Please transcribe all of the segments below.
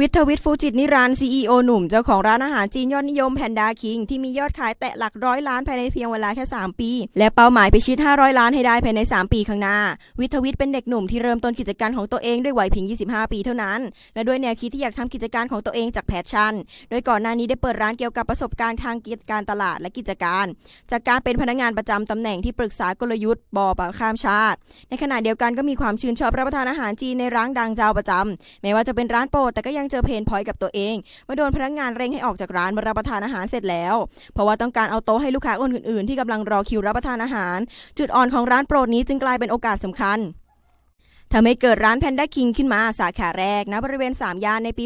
วิทวิทย์ฟูจิตนิรันดร์ CEO หนุ่ม เจ้าของร้านอาหารจีนยอดนิยมแพนด้าคิง ที่มียอดขายแตะหลักร้อยล้านภายในเพียงเวลาแค่ 3 ปี และเป้าหมายไปชิด 500 ล้านให้ได้ภายใน 3 ปีข้างหน้า วิทวิทย์เป็นเด็กหนุ่มที่เริ่มต้นกิจการของตัวเองด้วยวัยเพียง 25 ปีเท่านั้น และด้วยแนวคิดที่อยากทำกิจการของตัวเองจากแพชชั่น โดยก่อนหน้านี้ได้เปิดร้านเกี่ยวกับประสบการณ์ทางกิจการตลาดและกิจการ จากการเป็นพนักงานประจำตำแหน่งที่ปรึกษากลยุทธ์บอปข้ามชาติ ในขณะเดียวกันก็มีความชื่นชอบรับประทานอาหารจีนในร้านดังเจ้าประจำแม้ว่าจะเป็นร้านโปรดแต่ก็ยังเจอเพนพอยต์กับตัวเองเมื่อโดนพนักงานเร่งให้ออกจากร้านมารับประทานอาหารเสร็จแล้ว เพราะว่าต้องการเอาโต๊ะให้ลูกค้าคนอื่นๆ ที่กำลังรอคิวรับประทานอาหาร จุดอ่อนของร้านโปรดนี้จึงกลายเป็นโอกาสสำคัญ ทำให้เกิดร้านแพนด้าคิงขึ้นมาสาขาแรกณบริเวณ 3 ย่านในปี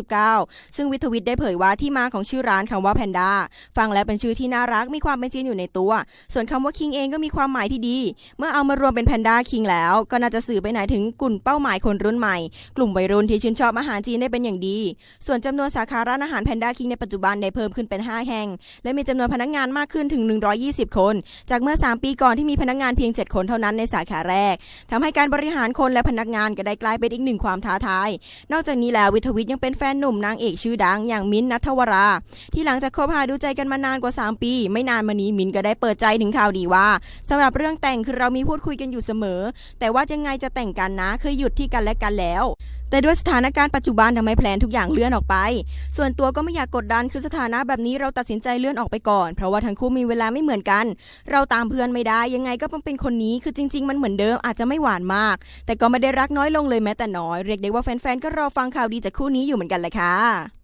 2559 ซึ่งวิทวิทย์ได้เผยว่าที่มาของชื่อร้านคำว่าแพนด้าฟังแล้วเป็นชื่อที่น่ารักมีความเป็นจีนอยู่ในตัว ส่วนคำว่าคิงเองก็มีความหมายที่ดี เมื่อเอามารวมเป็นแพนด้าคิงแล้ว ก็น่าจะสื่อไปไหนถึงกลุ่มเป้าหมายคนรุ่นใหม่ กลุ่มวัยรุ่นที่ชื่นชอบอาหารจีนได้เป็นอย่างดี ส่วนจำนวนสาขาร้านอาหารแพนด้าคิงในปัจจุบันได้เพิ่มขึ้นเป็น 5 แห่ง และมีจำนวนพนักงานมากขึ้นถึง 120 คน จากเมื่อ 3 ปีก่อนที่มีพนักงานเพียง 7 คนเท่านั้นในสาขาแรกทำให้การบริหารคนและพนักงานก็ได้กลายเป็นอีกหนึ่งความท้าทาย นอกจากนี้แล้ววิทวิทย์ยังเป็นแฟนหนุ่มนางเอกชื่อดังอย่างมิ้นนัทวรา ที่หลังจากคบหาดูใจกันมานานกว่า 3 ปี ไม่นานมานี้มิ้นก็ได้เปิดใจถึงข่าวดีว่าสำหรับเรื่องแต่งคือเรามีพูดคุยกันอยู่เสมอ แต่ว่ายังไงจะแต่งกันนะเคยหยุดที่กันและกันแล้ว แต่ด้วยสถานการณ์ปัจจุบันทำให้แพนทุกอย่างเลื่อนออกไป ส่วนตัวก็ไม่อยากกดดันคือสถานะแบบนี้เราตัดสินใจเลื่อนออกไปก่อน เพราะว่าทั้งคู่มีเวลาไม่เหมือนกัน เราตามเพื่อนไม่ได้ยังไงก็ต้องเป็นคนนี้คือจริง ๆ มันเหมือนเดิมอาจจะไม่หวานมาก แต่ก็ไม่ได้รักน้อยลงเลยแม้แต่น้อย เรียกได้ว่าแฟนๆก็รอฟังข่าวดีจากคู่นี้อยู่เหมือนกันเลยค่ะ